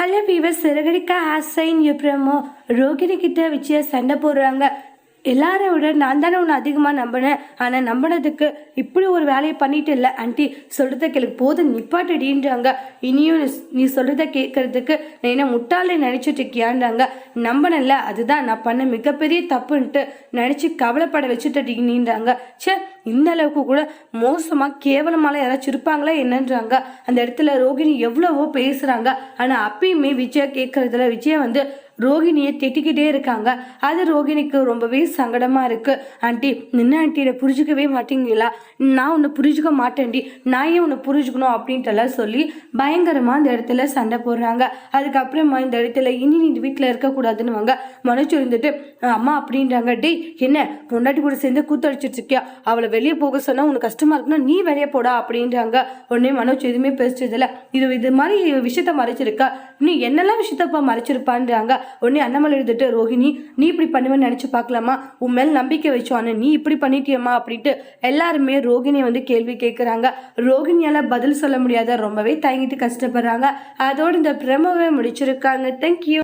Hello viewer Siragadikka ஆசைன் எப்ரமோ Rohini கிட்ட வச்சு சண்டை போடுறாங்க. எல்லாரை விட நான் தானே உன்னை அதிகமாக நம்பினேன். ஆனால் நம்பினதுக்கு இப்படி ஒரு வேலையை பண்ணிட்டு இல்லை ஆண்டி. சொல்கிறத கேளுக்கு போதும் நிப்பாட்டடின்றாங்க. இனியும் நீ- சொல்கிறத கேட்கறதுக்கு நான் என்ன முட்டாளை நினச்சிட்டு இருக்கியான்றாங்க. நம்பினல அதுதான் நான் பண்ண மிகப்பெரிய தப்புன்ட்டு நினச்சி கவலைப்பட வச்சுட்டடின்றாங்க ச்சே இந்த அளவுக்கு கூட மோசமாக கேவலமாலாம் யாராச்சும் இருப்பாங்களா என்னன்றாங்க. அந்த இடத்துல ரோகிணி எவ்வளவோ பேசுகிறாங்க ஆனால் அப்பயுமே விஜயா கேட்கறதுல விஜயா வந்து ரோகிணியை திட்டிக்கிட்டே இருக்காங்க. அது ரோகிணிக்கு ரொம்பவே சங்கடமாக இருக்கு. ஆண்டி நின்ன ஆண்டியை புரிஞ்சுக்கவே மாட்டீங்களா? நான் உன்னை புரிஞ்சுக்க மாட்டேன்டி. நான் ஏன் உன்னை புரிஞ்சுக்கணும்? அப்படின்ட்டுலாம் சொல்லி பயங்கரமாக அந்த இடத்துல சண்டை போடுறாங்க. அதுக்கப்புறமா இந்த இடத்துல இனி நீ இந்த வீட்டில் இருக்கக்கூடாதுன்னு வாங்க மனோஜ் இருந்துட்டு அம்மா அப்படின்றாங்க. டேய் என்ன? பொண்டாட்டி கூட சேர்ந்து கூத்தடிச்சிட்டு இருக்கியா? அவளை வெளியே போக சொன்னா உனக்கு கஷ்டமா இருக்குன்னா நீ வெளியே போடா அப்படின்றாங்க. உடனே மனோஜ் எதுவுமே பேசுறதில்ல இது இது மாதிரி விஷயத்த மறைச்சிருக்கா? நீ என்னெல்லாம் விஷயத்தப்பா மறைச்சிருப்பான்றாங்க? உடனே அண்ணாமலை எழுதிட்டு ரோஹிணி நீ இப்படி பண்ணுவேன்னு நினைச்சு பார்க்கலாமா? உன் மேல் நம்பிக்கை வச்சோன்னு நீ இப்படி பண்ணிட்டியம்மா அப்படின்ட்டு எல்லாருமே ரோகிணியை வந்து கேள்வி கேட்குறாங்க ரோகிணியால பதில் சொல்ல முடியாத ரொம்பவே தயங்கிட்டு கஷ்டப்படுறாங்க. அதோடு இந்த பிரமவை முடிச்சிருக்காங்க. தேங்க்யூ